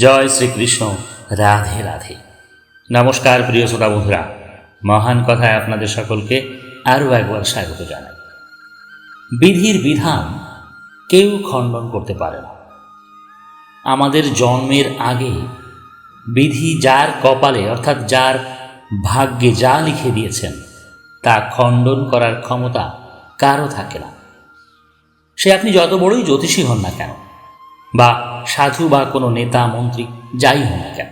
জয় শ্রীকৃষ্ণ, রাধে রাধে। নমস্কার প্রিয় শ্রোতা বন্ধুরা, মহান কথায় আপনাদের সকলকে আরও একবার স্বাগত জানাই। বিধির বিধান কেউ খণ্ডন করতে পারে না। আমাদের জন্মের আগে বিধি যার কপালে, অর্থাৎ যার ভাগ্যে যা লিখে দিয়েছেন, তা খণ্ডন করার ক্ষমতা কারও থাকে না। সে আপনি যত বড়ই জ্যোতিষী হন না কেন বা সাধু বা কোনো নেতা, মন্ত্রী, যাই হোক কেন।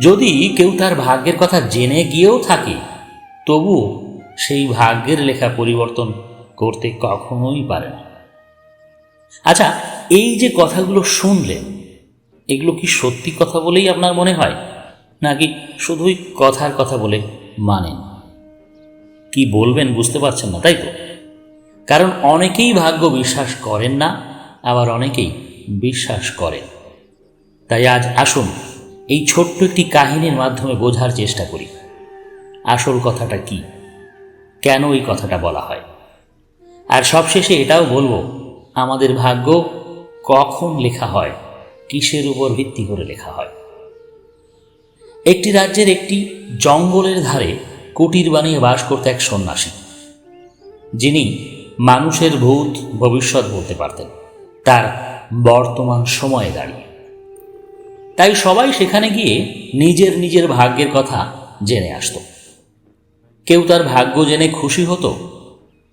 যদি কেউ তার ভাগ্যের কথা জেনে গিয়েও থাকে, তবুও সেই ভাগ্যের লেখা পরিবর্তন করতে কখনোই পারে না। আচ্ছা এই যে কথাগুলো শুনলেন, এগুলো কি সত্যি কথা বলেই আপনার মনে হয়? নাকি শুধুই কথার কথা বলে মানেন? কি বলবেন বুঝতে পারছেন না, তাই তো? কারণ অনেকেই ভাগ্য বিশ্বাস করেন না আবার অনেকেই বিশ্বাস করেন। তাই আজ আসুন, এই ছোট্ট একটি কাহিনীর মাধ্যমে বোঝার চেষ্টা করি। আসল কথাটা কি? কেন এই কথাটা বলা হয়? আর সবশেষে এটাও বলব, আমাদের ভাগ্য কখন লেখা হয়, কিসের উপর ভিত্তি করে লেখা হয়? একটি রাজ্যের একটি জঙ্গলের ধারে কুটির বানিয়ে বাস করতে এক সন্ন্যাসী, যিনি মানুষের ভূত ভবিষ্যৎ বলতে পারতেন। তার বর্তমান সময়ে দাঁড়িয়ে। তাই সবাই সেখানে গিয়ে নিজের নিজের ভাগ্যের কথা জেনে আসত। কেউ তার ভাগ্য জেনে খুশি হতো,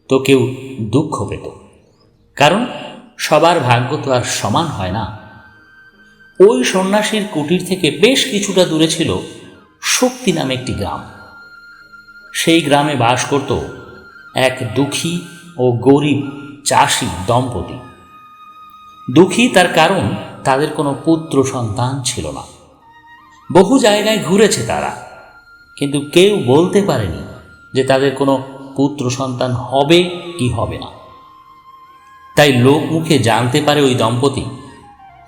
তো কেউ দুঃখ পেত। কারণ সবার ভাগ্য তো আর সমান হয় না। ওই সন্ন্যাসীর কুটির থেকে বেশ কিছুটা দূরে ছিল শক্তি নামে একটি গ্রাম। সেই গ্রামে বাস করত এক দুঃখী ও গরিব চাষি দম্পতি। দুঃখী তার কারণ তাদের কোনো পুত্র সন্তান ছিল না। বহু জায়গায় ঘুরেছে তারা, কিন্তু কেউ বলতে পারেনি যে তাদের কোনো পুত্র সন্তান হবে কি হবে না। তাই লোক মুখে জানতে পারে ওই দম্পতি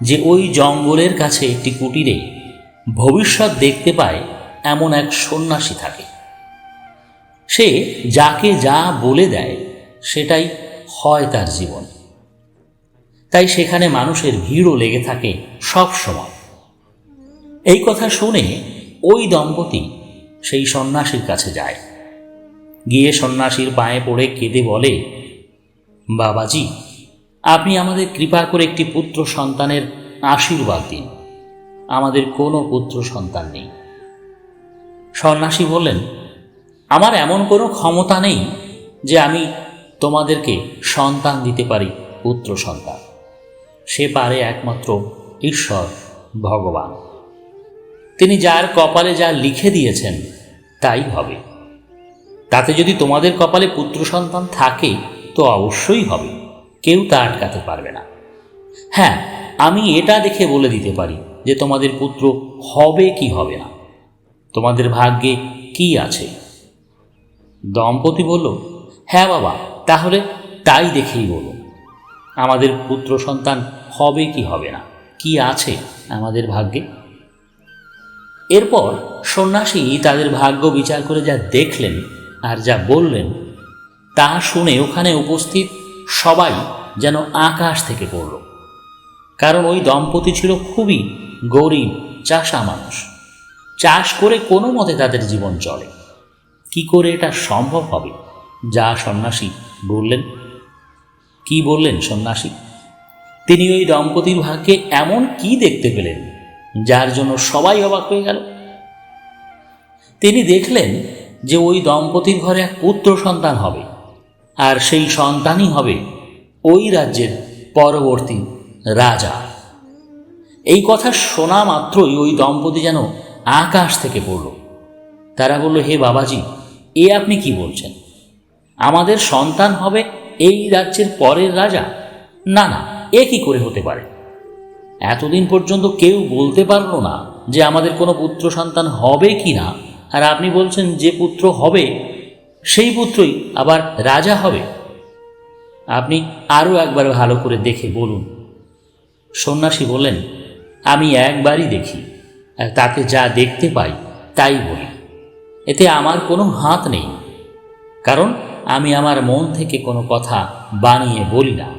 যে ওই জঙ্গলের কাছে একটি কুটিরে ভবিষ্যৎ দেখতে পায় এমন এক সন্ন্যাসী থাকে। সে যাকে যা বলে দেয় সেটাই হয় তার জীবন। তাই সেখানে মানুষের ভিড়ও লেগে থাকে সব সময়। এই কথা শুনে ওই দম্পতি সেই সন্ন্যাসীর কাছে যায়। গিয়ে সন্ন্যাসীর পায়ে পড়ে কেঁদে বলে, বাবাজি, আপনি আমাদের কৃপা করে একটি পুত্র সন্তানের আশীর্বাদ দিন। আমাদের কোনো পুত্র সন্তান নেই। সন্ন্যাসী বললেন, আমার এমন কোনো ক্ষমতা নেই যে আমি তোমাদেরকে সন্তান দিতে পারি পুত্র সন্তান। সে পারে একমাত্র ঈশ্বর, ভগবান। তিনি যার কপালে যা লিখে দিয়েছেন, তাই হবে। তাতে যদি তোমাদের কপালে পুত্র সন্তান থাকে, তো অবশ্যই হবে। কেউ তা আটকাতে পারবে না। হ্যাঁ আমি এটা দেখে বলে দিতে পারি যে তোমাদের পুত্র হবে কি হবে না। তোমাদের ভাগ্যে কি আছে? দম্পতি বলল হ্যাঁ বাবা, তাহলে তাই দেখেই বলুন আমাদের পুত্র সন্তান হবে কি হবে না? কি আছে আমাদের ভাগ্যে? এরপর সন্ন্যাসী তাদের ভাগ্য বিচার করে যা দেখলেন আর যা বললেন, তা শুনে ওখানে উপস্থিত সবাই যেন আকাশ থেকে পড়ল। কারণ ওই দম্পতি ছিল খুবই গরিব, চাষা মানুষ। চাষ করে কোনো মতে তাদের জীবন চলে। কি করে এটা সম্ভব হবে? যা সন্ন্যাসী বললেন কি বললেন সন্ন্যাসী? তিনি ওই দম্পতির ভাগ্যে এমন কি দেখতে পেলেন, যার জন্য সবাই অবাক হয়ে গেল। তিনি দেখলেন যে ওই দম্পতির ঘরে এক পুত্র সন্তান হবে, আর সেই সন্তানই হবে ওই রাজ্যের পরবর্তী রাজা। এই কথা শোনা মাত্রই ওই দম্পতি যেন আকাশ থেকে পড়ল। তারা বলল, হে বাবাজি, এ আপনি কি বলছেন? আমাদের সন্তান হবে এই রাজ্যের পরের রাজা? না না, এ কি করে হতে পারে? এতদিন পর্যন্ত কেউ বলতে পারল না যে আমাদের কোনো পুত্র সন্তান হবে কি না। আর আপনি বলছেন যে পুত্র হবে, সেই পুত্রই আবার রাজা হবে। আপনি আরও একবার ভালো করে দেখে বলুন। সন্ন্যাসী বললেন, আমি একবারই দেখি আর তাকে যা দেখতে পাই তাই বলি। এতে আমার কোনো হাত নেই। কারণ আমি আমার মন থেকে কোনো কথা বানিয়ে বলি না।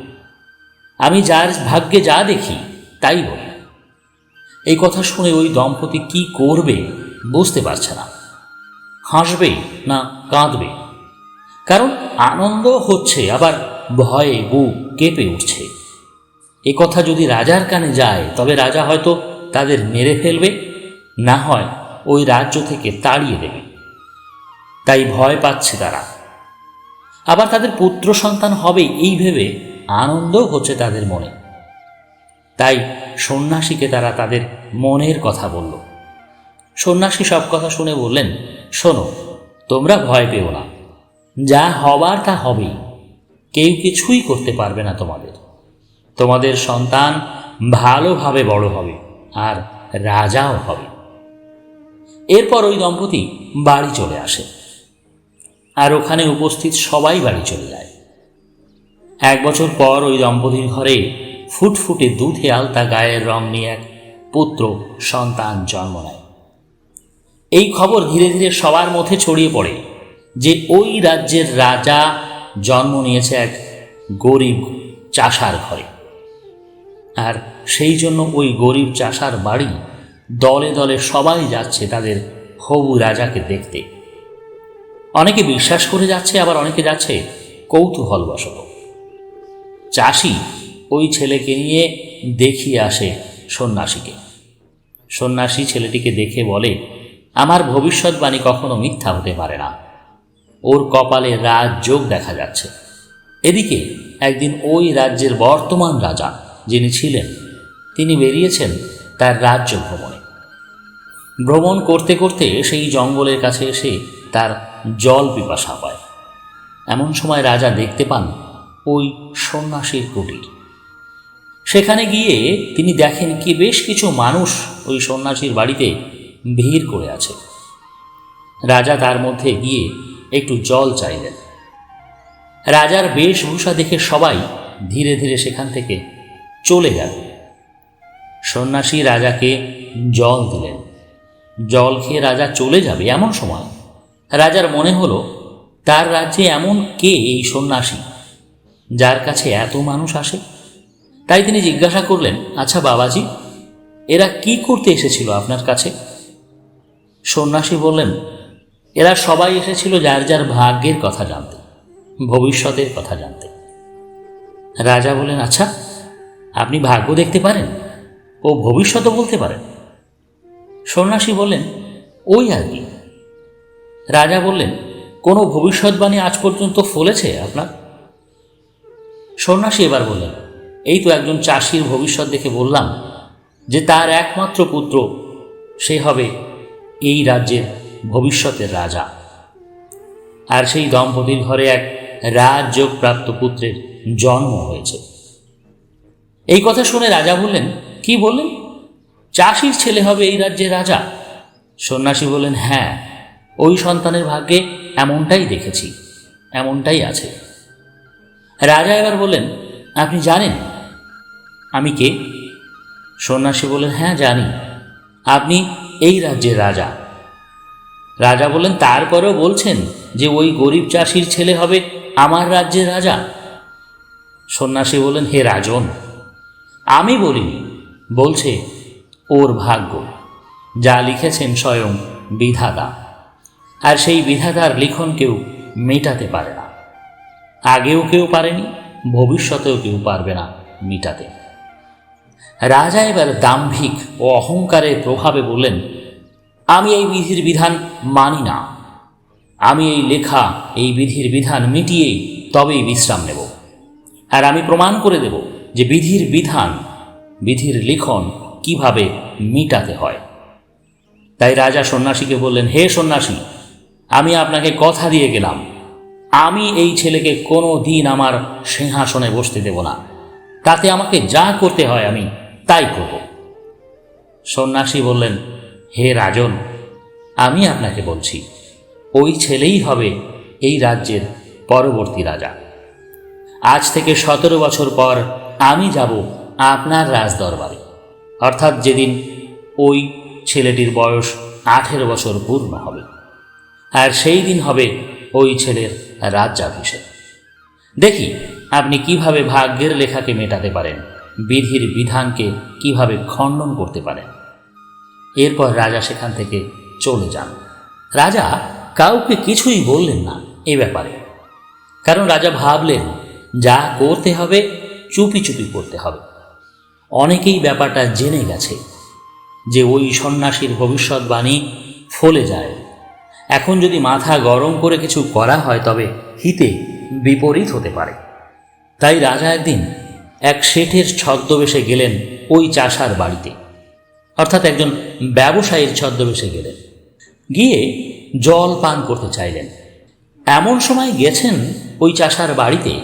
আমি যার ভাগ্যে যা দেখি, তাই বলি। এই কথা শুনে ওই দম্পতি কি করবে বুঝতে পারছে না। হাসবে না কাঁদবে? কারণ আনন্দ হচ্ছে, আবার ভয়ে বুক কেঁপে উঠছে। এ কথা যদি রাজার কানে যায়, তবে রাজা হয়তো তাদের মেরে ফেলবে, না হয় ওই রাজ্য থেকে তাড়িয়ে দেবে। তাই ভয় পাচ্ছে তারা। আবার তাদের পুত্র সন্তান হবে এই ভেবে আনন্দও হচ্ছে তাদের মনে। তাই সন্ন্যাসীকে তারা তাদের মনের কথা বলল। সন্ন্যাসী সব কথা শুনে বললেন, শোনো, তোমরা ভয় পেও না। যা হবার তা হবেই। কেউ কিছুই করতে পারবে না তোমাদের। তোমাদের সন্তান ভালোভাবে বড় হবে আর রাজাও হবে। এরপর ওই দম্পতি বাড়ি চলে আসে। আর ওখানে উপস্থিত সবাই বাড়ি চলে যায়। এক বছর পর ওই দম্পতির ঘরে ফুটফুটে দুধে আলতা গায়ের রং নিয়ে এক পুত্র সন্তান জন্ম নেয়। এই খবর ধীরে ধীরে সবার মধ্যে ছড়িয়ে পড়ে যে ওই রাজ্যের রাজা জন্ম নিয়েছে এক গরিব চাষার ঘরে। আর সেই জন্য ওই গরিব চাষার বাড়ি দলে দলে সবাই যাচ্ছে তাদের হবু রাজাকে দেখতে। অনেকে বিশ্বাস করে যাচ্ছে, আবার অনেকে যাচ্ছে কৌতূহলবশত। চাষি ওই ছেলেকে নিয়ে দেখিয়ে আসে সন্ন্যাসীকে। সন্ন্যাসী ছেলেটিকে দেখে বলে, আমার ভবিষ্যৎবাণী কখনো মিথ্যা হতে পারে না। ওর কপালে রাজযোগ দেখা যাচ্ছে। এদিকে একদিন ওই রাজ্যের বর্তমান রাজা যিনি ছিলেন, তিনি বেরিয়েছেন তার রাজ্য ভ্রমণে। ভ্রমণ করতে করতে সেই জঙ্গলের কাছে এসে তার জল পিপাসা পায়। এমন সময় রাজা দেখতে পান ওই সন্ন্যাসীর কুটির। সেখানে গিয়ে তিনি দেখেন কি বেশ কিছু মানুষ ওই সন্ন্যাসীর বাড়িতে ভিড় করে আছে। রাজা তার মধ্যে গিয়ে একটু জল চাইলেন। রাজার বেশভূষা দেখে সবাই ধীরে ধীরে সেখান থেকে চলে গেল। সন্ন্যাসী রাজাকে জল দিলেন। জল খেয়ে রাজা চলে যাবে এমন সময় রাজার মনে হলো, তার রাজ্যে এমন কে এই সন্ন্যাসী, যার কাছে এত মানুষ আসে? তাই তিনি জিজ্ঞাসা করলেন আচ্ছা বাবাজি, এরা কি করতে এসেছিল আপনার কাছে? সন্ন্যাসী বললেন, এরা সবাই এসেছিল যার যার ভাগ্যের কথা জানতে, ভবিষ্যতের কথা জানতে। রাজা বলেন আচ্ছা আপনি ভাগ্য দেখতে পারেন? ও ভবিষ্যৎও বলতে পারেন? সন্ন্যাসী বললেন, ওই আর কি। রাজা বললেন, কোনো ভবিষ্যৎবাণী আজ পর্যন্ত ফলেছে আপনার? সন্ন্যাসী এবার বললেন, এই তো একজন চাষির ভবিষ্যৎ দেখে বললাম যে তার একমাত্র পুত্র, সে হবে এই রাজ্যের ভবিষ্যতের রাজা। আর সেই দম্পতির ঘরে এক রাজযোগপ্রাপ্ত পুত্রের জন্ম হয়েছে। এই কথা শুনে রাজা বললেন, কি বললেন? চাষির ছেলে হবে এই রাজ্যের রাজা? সন্ন্যাসী বললেন হ্যাঁ ওই সন্তানের ভাগ্যে এমনটাই দেখেছি, এমনটাই আছে। রাজা এবার বললেন, আপনি জানেন? আমি কে? সন্ন্যাসী বললেন হ্যাঁ জানি। আপনি এই রাজ্যের রাজা। রাজা বললেন, তারপরেও বলছেন যে ওই গরিব চাষির ছেলে হবে আমার রাজ্যের রাজা? সন্ন্যাসী বললেন, হে রাজন, আমি বলিনি। বলছে, ওর ভাগ্য। যা লিখেছেন স্বয়ং বিধাতা। আর সেই বিধাতার লিখন কেউ মেটাতে পারে না। আগেও কেউ পারেনি, ভবিষ্যতেও কেউ পারবে না মিটাতে। রাজা এবার দাম্ভিক ও অহংকারের প্রভাবে বললেন, আমি এই বিধির বিধান মানি না। আমি এই লেখা, এই বিধির বিধান মিটিয়েই তবেই বিশ্রাম নেব। আর আমি প্রমাণ করে দেব যে বিধির বিধান, বিধির লিখন কীভাবে মিটাতে হয়। তাই রাজা সন্ন্যাসীকে বললেন, হে সন্ন্যাসী আমি আপনাকে কথা দিয়ে গেলাম। আমি এই ছেলেকে কোনো দিন আমার সিংহাসনে বসতে দেব না। তাতে আমাকে যা করতে হয় আমি তাই করব। সন্ন্যাসী বললেন, হে রাজন, আমি আপনাকে বলছি, ওই ছেলেই হবে এই রাজ্যের পরবর্তী রাজা। আজ থেকে সতেরো বছর পর আমি যাব আপনার রাজদরবারে। অর্থাৎ যেদিন ওই ছেলেটির বয়স আঠেরো বছর পূর্ণ হবে। আর সেই দিন হবে ওই ছেলের রাজ্যাভিষেক। দেখি আপনি কীভাবে ভাগ্যের লেখাকে মেটাতে পারেন, বিধির বিধানকে কীভাবে খণ্ডন করতে পারেন। এরপর রাজা সেখান থেকে চলে যান। রাজা কাউকে কিছুই বললেন না এ ব্যাপারে। কারণ রাজা ভাবলেন, যা করতে হবে, চুপি চুপি করতে হবে। অনেকেই ব্যাপারটা জেনে গেছে যে ওই সন্ন্যাসীর ভবিষ্যৎবাণী ফলে যায়। এখন যদি মাথা গরম করে কিছু করা হয় তবে হিতে বিপরীত হতে পারে। তাই রাজা একদিন এক শেঠের ছদ্মবেশে গেলেন ওই চাষার বাড়িতে। অর্থাৎ একজন ব্যবসায়ীর ছদ্মবেশে গেলেন। গিয়ে জল পান করতে চাইলেন। এমন সময় গেছেন ওই চাষার বাড়িতে,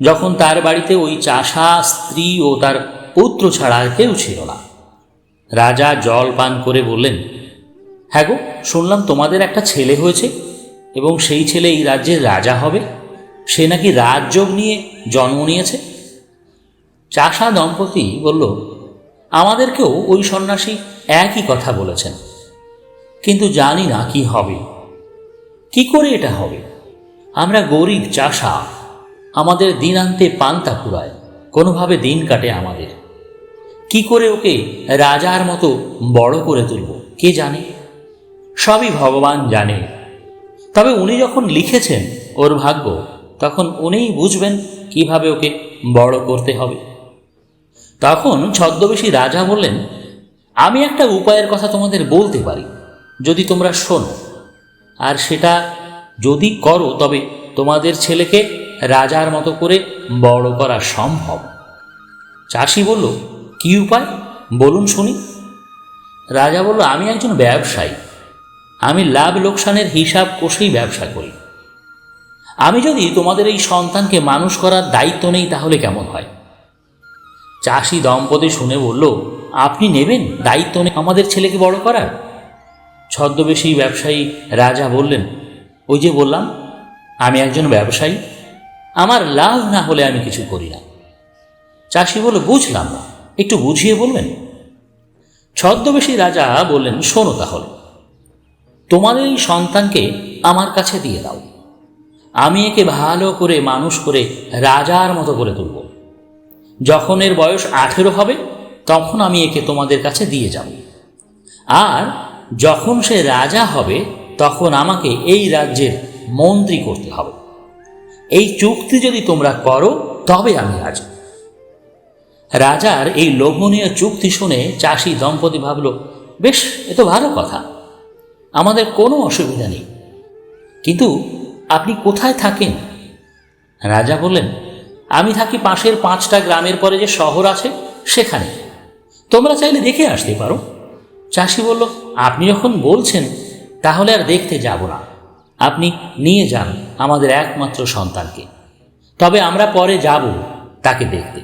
যখন তার বাড়িতে ওই চাষা, স্ত্রী ও তার পুত্র ছাড়া আর কেউ ছিল না। রাজা জল পান করে বললেন হ্যাঁ গো, শুনলাম তোমাদের একটা ছেলে হয়েছে, এবং সেই ছেলে এই রাজ্যের রাজা হবে। সে নাকি রাজযোগ নিয়ে জন্ম নিয়েছে। চাষা দম্পতি বলল, আমাদেরকেও ওই সন্ন্যাসী একই কথা বলেছেন, কিন্তু জানি না কি হবে। কি করে এটা হবে? আমরা গরিব চাষা, আমাদের দিন দিনান্তে পান্তা ফুরায় কোনোভাবে দিন কাটে আমাদের। কি করে ওকে রাজার মতো বড় করে তুলব, কে জানে? সবই ভগবান জানে। তবে উনি যখন লিখেছেন ওর ভাগ্য, তখন উনিই বুঝবেন কীভাবে ওকে বড় করতে হবে। তখন ছদ্মবেশী রাজা বললেন, আমি একটা উপায়ের কথা তোমাদের বলতে পারি, যদি তোমরা শোনো। আর সেটা যদি করো, তবে তোমাদের ছেলেকে রাজার মতো করে বড় করা সম্ভব। চাষি বলল, কি উপায়? বলুন শুনি। রাজা বলল, আমি একজন ব্যবসায়ী। আমি লাভ লোকসানের হিসাব কষেই ব্যবসা করি। আমি যদি তোমাদের এই সন্তানকে মানুষ করার দায়িত্ব নেই, তাহলে কেমন হয়? চাষি দম্পতি শুনে বলল, আপনি নেবেন? দায়িত্ব নেই আমাদের ছেলেকে বড় করার? ছদ্মবেশী ব্যবসায়ী রাজা বললেন, ওই যে বললাম, আমি একজন ব্যবসায়ী। আমার লাভ না হলে আমি কিছু করি না। চাষি বলল, বুঝলাম না, একটু বুঝিয়ে বলবেন? ছদ্মবেশী রাজা বললেন, শোনো তাহলে তোমাদের এই সন্তানকে আমার কাছে দিয়ে দাও। আমি একে ভালো করে মানুষ করে রাজার মতো করে তুলব। যখন এর বয়স আঠেরো হবে, তখন আমি একে তোমাদের কাছে দিয়ে যাব। আর যখন সে রাজা হবে, তখন আমাকে এই রাজ্যের মন্ত্রী করতে হবে। এই চুক্তি যদি তোমরা করো, তবে আমি রাজা। রাজার এই লোভনীয় চুক্তি শুনে চাষি দম্পতি ভাবল, বেশ, এ তো ভালো কথা। আমাদের কোনো অসুবিধা নেই। কিন্তু আপনি কোথায় থাকেন? রাজা বললেন, আমি থাকি পাশের পাঁচটা গ্রামের পরে যে শহর আছে সেখানে। তোমরা চাইলে দেখে আসতে পারো। চাষি বলল, আপনি যখন বলছেন, তাহলে আর দেখতে যাব না। আপনি নিয়ে যান আমাদের একমাত্র সন্তানকে। তবে আমরা পরে যাব তাকে দেখতে।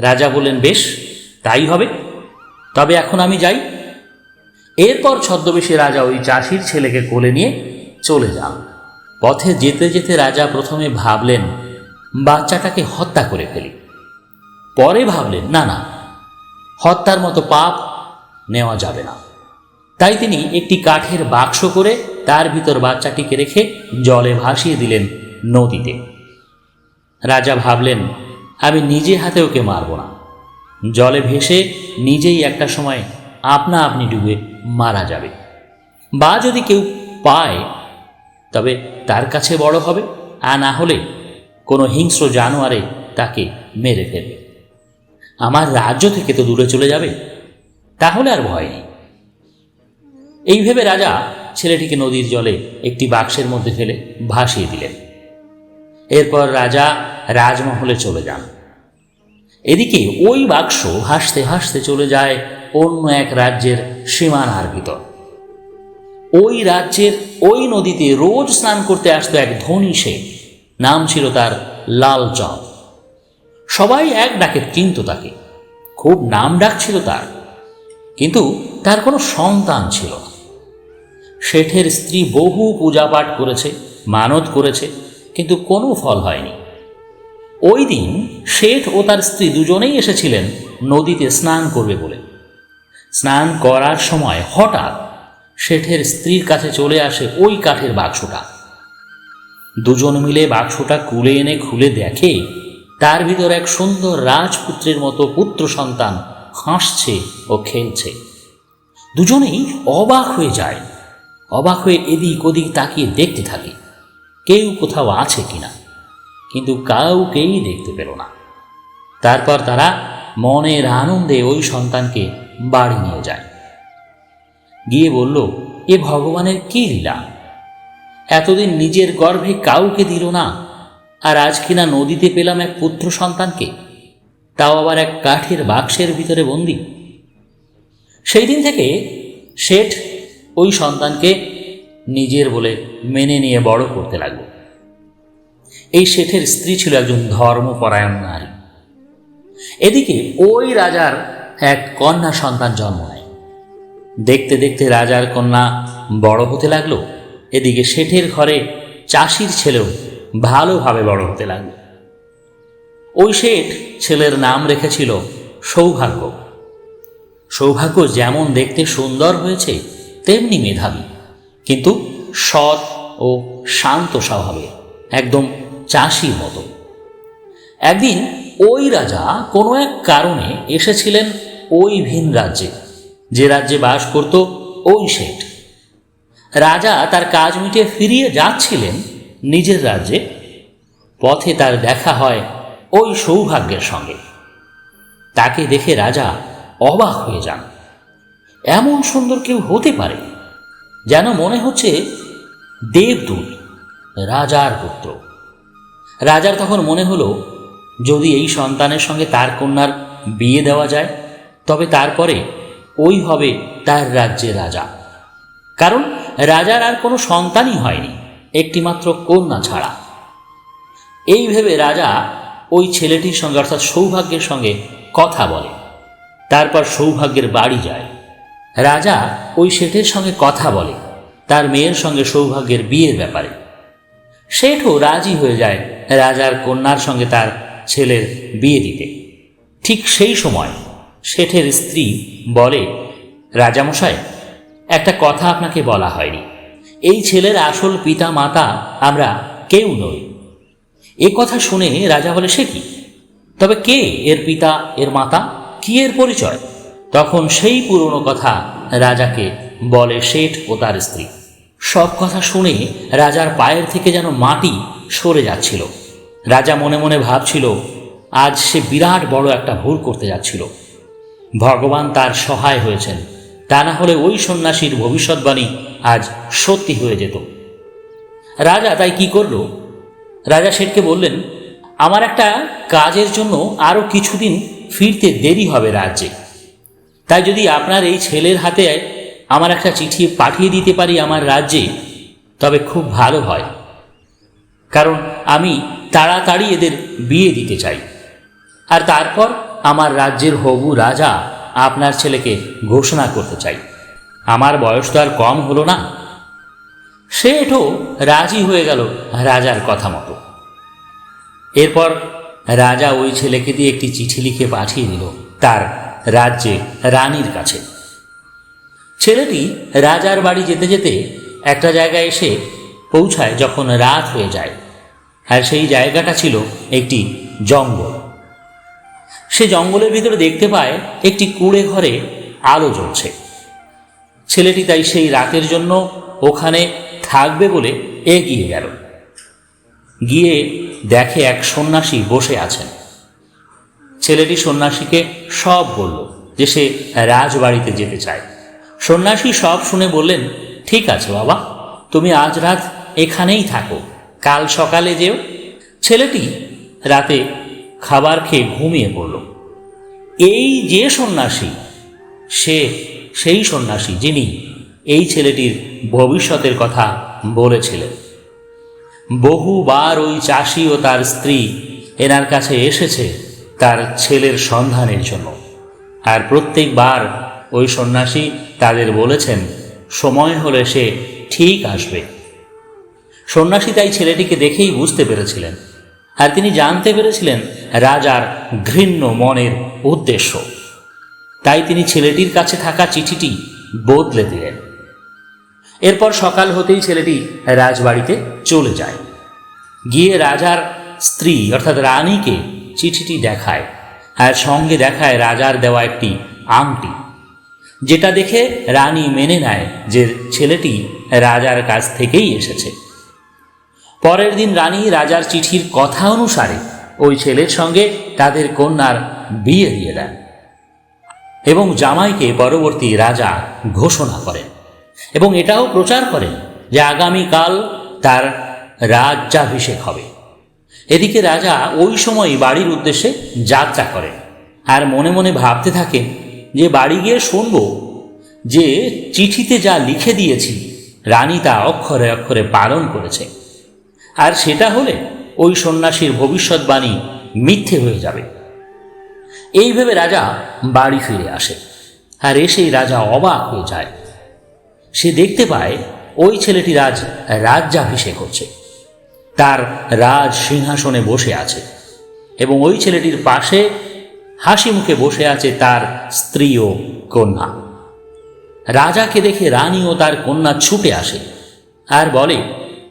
রাজা বললেন, বেশ, তাই হবে। তবে এখন আমি যাই। এরপর ছদ্মবেশী রাজা ওই চাষির ছেলেকে কোলে নিয়ে চলে যান। পথে যেতে যেতে রাজা প্রথমে ভাবলেন, বাচ্চাটাকে হত্যা করে ফেলি। পরে ভাবলেন, না না, হত্যার মতো পাপ নেওয়া যাবে না। তাই তিনি একটি কাঠের বাক্স করে তার ভিতর বাচ্চাটিকে রেখে জলে ভাসিয়ে দিলেন নদীতে। রাজা ভাবলেন, আমি নিজে হাতে ওকে মারব না। জলে ভেসে নিজেই একটা সময় আপনা আপনি ডুবে মারা যাবে। বা যদি কেউ পায়, তবে তার কাছে বড় হবে, আর না হলে কোনো হিংস্র জানোয়ারে তাকে মেরে ফেলবে। আমার রাজ্য থেকে তো দূরে চলে যাবে, তাহলে আর ভয় নেই। এই ভেবে রাজা ছেলেটিকে নদীর জলে একটি বাক্সের মধ্যে ফেলে ভাসিয়ে দিলেন। এরপর রাজা রাজমহলে চলে যান। এদিকে ওই বাক্স হাসতে হাসতে চলে যায় অন্য এক রাজ্যের সীমানার ভিতর। ওই রাজ্যের ওই নদীতে রোজ স্নান করতে আসত এক ধনী শেখ নাম ছিল তার লাল লালচঁদ সবাই এক ডাকে চিনত তাকে, খুব নাম ডাক ছিল তার, কিন্তু তার কোনো সন্তান ছিল না। শেঠের স্ত্রী বহু পূজাপাঠ করেছে, মানত করেছে, কিন্তু কোনো ফল হয়নি। ওই দিন শেঠ ও তার স্ত্রী দুজনেই এসেছিলেন নদীতে স্নান করবে বলে। স্নান করার সময় হঠাৎ শেঠের স্ত্রীর কাছে চলে আসে ওই কাঠের বাক্সটা। দুজন মিলে বাক্সটা কুলে এনে খুলে দেখে তার ভিতর এক সুন্দর রাজপুত্রের মতো পুত্র সন্তান হাসছে ও খেলছে। দুজনেই অবাক হয়ে যায়। অবাক হয়ে এদিক ওদিক তাকিয়ে দেখতে থাকে, কেউ কোথাও আছে কিনা, কিন্তু কাউকেই দেখতে পেল না। তারপর তারা মনের আনন্দে ওই সন্তানকে বাড়ি নিয়ে যায়। গিয়ে বলল, এ ভগবানের কি লীলা? এতদিন নিজের গর্ভে কাউকে দিল না, আর আজ কিনা নদীতে পেলাম এক পুত্র সন্তানকে, তাও আবার এক কাঠের বাক্সের ভিতরে বন্দি। সেই দিন থেকে শেঠ ওই সন্তানকে নিজের বলে মেনে নিয়ে বড় করতে লাগল। এই শেঠের স্ত্রী ছিল একজন ধর্মপরায়ণ নারী। এদিকে ওই রাজার এক কন্যা সন্তান জন্ম নেয়। দেখতে দেখতে রাজার কন্যা বড় হতে লাগল। এদিকে শেঠের ঘরে চাষির ছেলেও ভালোভাবে বড় হতে লাগল। ওই শেঠ ছেলের নাম রেখেছিল সৌভাগ্য। সৌভাগ্য যেমন দেখতে সুন্দর হয়েছে, তেমনি মেধাবী। কিন্তু সৎ ও শান্ত স্বভাবে একদম চাষির মতো। একদিন ওই রাজা কোনো এক কারণে এসেছিলেন ওই ভিন রাজ্যে। যে রাজ্যে বাস করত ওই শেঠ। রাজা তার কাজ মিটিয়ে ফিরিয়ে যাচ্ছিলেন নিজের রাজ্যে। পথে তার দেখা হয় ওই সৌভাগ্যের সঙ্গে। তাকে দেখে রাজা অবাক হয়ে যান। এমন সুন্দর কেউ হতে পারে, যেন মনে হচ্ছে দেবদূত, রাজার পুত্র। রাজার তখন মনে হলো, যদি এই সন্তানের সঙ্গে তার কন্যার বিয়ে দেওয়া যায় তবে তারপরে ওই হবে তার রাজ্যের রাজা। কারণ রাজার আর কোনো সন্তানই হয়নি, একটিমাত্র কন্যা ছাড়া। এই ভেবে রাজা ওই ছেলেটির সঙ্গে অর্থাৎ সৌভাগ্যের সঙ্গে কথা বলে। তারপর সৌভাগ্যের বাড়ি যায়। রাজা ওই শেঠের সঙ্গে কথা বলে, তার মেয়ের সঙ্গে সৌভাগ্যের বিয়ের ব্যাপারে। শেঠও রাজি হয়ে যায় রাজার কন্যার সঙ্গে তার ছেলের বিয়ে দিতে। ঠিক সেই সময় শেঠের স্ত্রী বলে, রাজামশাই, একটা কথা আপনাকে বলা হয়নি। এই ছেলের আসল পিতা মাতা আমরা কেউ নই। এ কথা শুনে রাজা বলে, সে কি? তবে কে এর পিতা, এর মাতা? কি এর পরিচয়? তখন সেই পুরনো কথা রাজাকে বলে শেঠ ও তার স্ত্রী। সব কথা শুনে রাজার পায়ের থেকে যেন মাটি সরে যাচ্ছিল। রাজা মনে মনে ভাবছিল, আজ সে বিরাট বড় একটা ভুল করতে যাচ্ছিল। ভগবান তার সহায় হয়েছেন। তা না হলে ওই সন্ন্যাসীর ভবিষ্যৎবাণী আজ সত্যি হয়ে যেত। রাজা তাই কি করল? রাজা শেঠকে বললেন, আমার একটা কাজের জন্য আরও কিছুদিন ফিরতে দেরি হবে রাজ্যে। তাই যদি আপনার এই ছেলের হাতে আমার একটা চিঠি পাঠিয়ে দিতে পারি আমার রাজ্যে, তবে খুব ভালো হয়। কারণ আমি তাড়াতাড়ি এদের বিয়ে দিতে চাই। আর তারপর আমার রাজ্যের হবু রাজা আপনার ছেলেকে ঘোষণা করতে চাই। আমার বয়স তো আর কম হলো না। সে এটো রাজি হয়ে গেল রাজার কথা মতো। এরপর রাজা ওই ছেলেকে দিয়ে একটি চিঠি লিখে পাঠিয়ে দিল তার রাজ্যে রানীর কাছে। ছেলেটি রাজার বাড়ি যেতে যেতে একটা জায়গায় এসে পৌঁছায় যখন রাত হয়ে যায়। আর সেই জায়গাটা ছিল একটি জঙ্গল। সে জঙ্গলের ভিতরে দেখতে পায় একটি কুড়ে ঘরে আলো জ্বলছে। ছেলেটি তাই সেই রাতের জন্য ওখানে থাকবে বলে এগিয়ে গেল। গিয়ে দেখে এক সন্ন্যাসী বসে আছেন। ছেলেটি সন্ন্যাসীকে সব বলল যে সে রাজবাড়িতে যেতে চায়। সন্ন্যাসী সব শুনে বললেন, ঠিক আছে বাবা, তুমি আজ রাত এখানেই থাকো, কাল সকালে যেও। ছেলেটি রাতে খাবার খেয়ে ঘুমিয়ে পড়ল। এই যে সন্ন্যাসী, সে সেই সন্ন্যাসী যিনি এই ছেলেটির ভবিষ্যতের কথা বলেছিলেন। বহুবার ওই চাষি ও তার স্ত্রী এনার কাছে এসেছে তার ছেলের সন্ধানের জন্য। আর প্রত্যেকবার ওই সন্ন্যাসী তাদের বলেছেন, সময় হলে সে ঠিক আসবে। সন্ন্যাসী তাই ছেলেটিকে দেখেই বুঝতে পেরেছিলেন আর তিনি জানতে পেরেছিলেন রাজার ঘৃণ্য মনের উদ্দেশ্য। তাই তিনি ছেলেটির কাছে থাকা চিঠিটি বদলে দিলেন। এরপর সকাল হতেই ছেলেটি রাজবাড়িতে চলে যায়। গিয়ে রাজার স্ত্রী অর্থাৎ রানীকে চিঠিটি দেখায় আর সঙ্গে দেখায় রাজার দেওয়া একটি আংটি, যেটা দেখে রানী মেনে নেয় যে ছেলেটি রাজার কাছ থেকেই এসেছে। পরের দিন রানী রাজার চিঠির কথা অনুসারে ওই ছেলের সঙ্গে তাদের কন্যার বিয়ে দিয়ে দেন এবং জামাইকে পরবর্তী রাজা ঘোষণা করেন এবং এটাও প্রচার করেন যে আগামীকাল তার রাজ্যাভিষেক হবে। এদিকে রাজা ওই সময় বাড়ির উদ্দেশ্যে যাত্রা করেন আর মনে মনে ভাবতে থাকেন যে বাড়ি গিয়ে শুনব যে চিঠিতে যা লিখে দিয়েছি, রানী তা অক্ষরে অক্ষরে পালন করেছে। আর সেটা হলে ওই সন্ন্যাসীর ভবিষ্যৎবাণী মিথ্যে হয়ে যাবে। এই ভেবে রাজা বাড়ি ফিরে আসে আর এসেই রাজা অবাক হয়ে যায়। সে দেখতে পায় ওই ছেলেটি রাজ রাজ্যাভিষেক হচ্ছে তার রাজ সিংহাসনে বসে আছে এবং ওই ছেলেটির পাশে হাসি মুখে বসে আছে তার স্ত্রী ও কন্যা। রাজাকে দেখে রানী ও তার কন্যা ছুটে আসে আর বলে,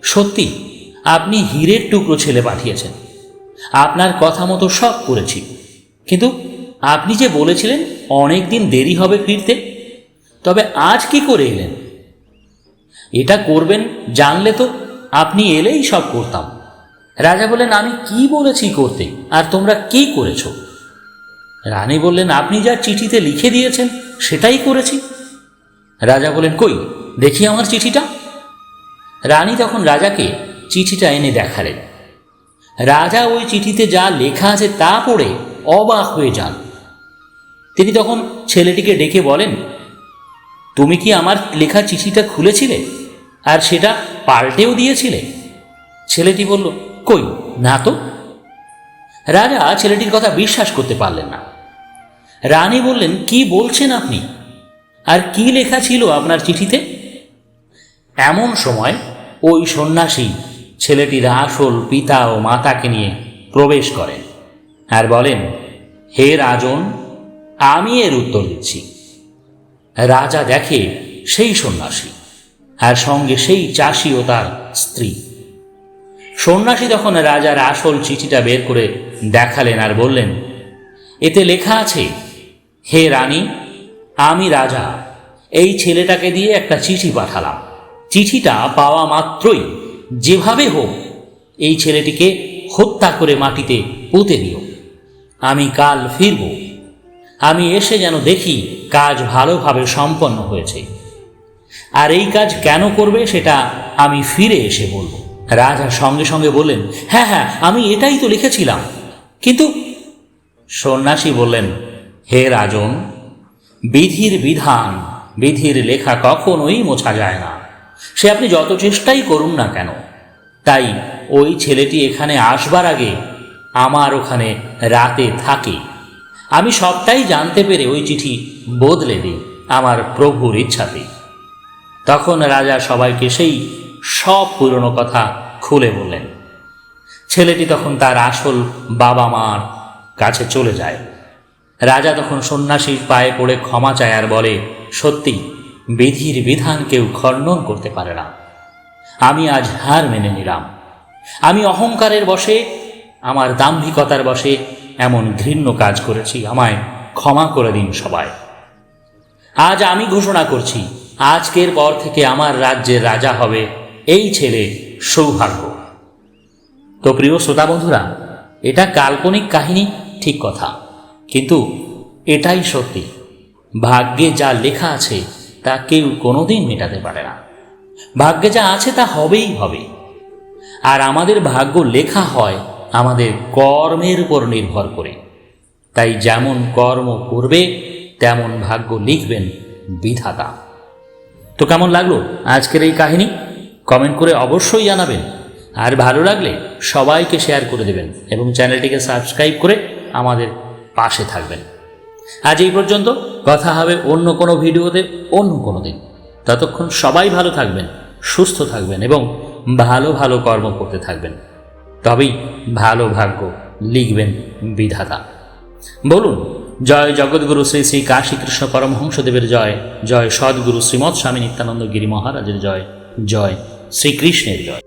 সত্যি আপনি হীরের টুকরো ছেলে পাঠিয়েছেন। আপনার কথা মতো সব করেছি। কিন্তু আপনি যে বলেছিলেন অনেক দিন দেরি হবে ফিরতে, তবে আজ কি করে এলেন? এটা করবেন জানলে তো আপনি এলেই সব করতাম। রাজা বললেন, আমি কি বলেছি করতে? আর তোমরা কি করেছ? রানী বললেন, আপনি যা চিঠিতে লিখে দিয়েছেন, সেটাই করেছি। রাজা বলেন কই, দেখি আমার চিঠিটা? রানী তখন রাজাকে চিঠিটা এনে দেখালেন। রাজা ওই চিঠিতে যা লেখা আছে তা পড়ে অবাক হয়ে যান। তিনি তখন ছেলেটিকে ডেকে বলেন, তুমি কি আমার লেখা চিঠিটা খুলেছিলে আর সেটা পাল্টেও দিয়েছিলে? ছেলেটি বলল, কই, না তো। রাজা ছেলেটির কথা বিশ্বাস করতে পারলেন না। রানী বললেন, কি বলছেন আপনি? আর কি লেখা ছিল আপনার চিঠিতে? এমন সময় ওই সন্ন্যাসী ছেলেটির আসল পিতা ও মাতাকে নিয়ে প্রবেশ করেন আর বলেন, হে রাজন, আমি এর উত্তর দিচ্ছি। রাজা দেখে সেই সন্ন্যাসী আর সঙ্গে সেই চাষি ও তার স্ত্রী। সন্ন্যাসী তখন রাজার আসল চিঠিটা বের করে দেখালেন আর বললেন, এতে লেখা আছে, হে রানী, আমি রাজা, এই ছেলেটাকে দিয়ে একটা চিঠি পাঠালাম। চিঠিটা পাওয়া মাত্রই যেভাবে হোক, এই ছেলেটিকে হত্যা করে মাটিতে পুঁতে দিও। আমি কাল ফিরব। আমি এসে যেন দেখি কাজ ভালোভাবে সম্পন্ন হয়েছে। আর এই কাজ কেন করবে সেটা আমি ফিরে এসে বলব। রাজা সঙ্গে সঙ্গে বললেন হ্যাঁ হ্যাঁ আমি এটাই তো লিখেছিলাম। কিন্তু সন্ন্যাসী বললেন, হে রাজন, বিধির বিধান, বিধির লেখা কখনোই মোছা যায় না। সে আপনি যত চেষ্টাই করুন না কেন, তাই ওই ছেলেটি এখানে আসবার আগে আমার ওখানে রাতে থাকে। আমি সবটাই জানতে পেরে ওই চিঠি বদলে দিই আমার প্রভুর ইচ্ছাতে। তখন রাজা সবাইকে সেই সব পুরনো কথা খুলে বললেন। ছেলেটি তখন তার আসল বাবা মার কাছে চলে যায়। রাজা তখন সন্ন্যাসীর পায়ে পড়ে ক্ষমা চায় আর বলে, সত্যি বিধির বিধান কেউ খণ্ডন করতে পারে না। আমি আজ হার মেনে নিলাম। আমি অহংকারের বসে আমার দাম্ভিকতার বসে এমন ঘৃণ্য কাজ করেছি, আমায় ক্ষমা করে দিন সবাই। আজ আমি ঘোষণা করছি, আজকের পর থেকে আমার রাজ্যের রাজা হবে এই ছেলে সৌভাগ্য। তো প্রিয় শ্রোতা বন্ধুরা, এটা কাল্পনিক কাহিনী, ঠিক কথা। কিন্তু এটাই সত্যি। ভাগ্যে যা লেখা আছে তা কেউ কোনোদিন মেটাতে পারে না। ভাগ্যে যা আছে তা হবেই হবে। আর আমাদের ভাগ্য লেখা হয় আমাদের কর্মের উপর নির্ভর করে। তাই যেমন কর্ম করবে, তেমন ভাগ্য লিখবেন বিধাতা। তো কেমন লাগল আজকের এই কাহিনী? কমেন্ট করে অবশ্যই জানাবেন। আর ভালো লাগলে সবাইকে শেয়ার করে দেবেন এবং চ্যানেলটিকে সাবস্ক্রাইব করে আমাদের পাশে থাকবেন। আজ এই পর্যন্ত। কথা হবে অন্য কোনো ভিডিওতে, অন্য কোনো দিন। ততক্ষণ সবাই ভালো থাকবেন, সুস্থ থাকবেন এবং ভালো ভালো কর্ম করতে থাকবেন। তবেই ভালো ভাগ্য লিখবেন বিধাতা। বলুন, জয় জগৎগুরু শ্রী শ্রী কাশী কৃষ্ণ পরমহংসদেবের জয় জয় সদ্গুরু শ্রীমৎ স্বামী নিত্যানন্দ গিরি মহারাজের জয় জয় শ্রীকৃষ্ণের জয়।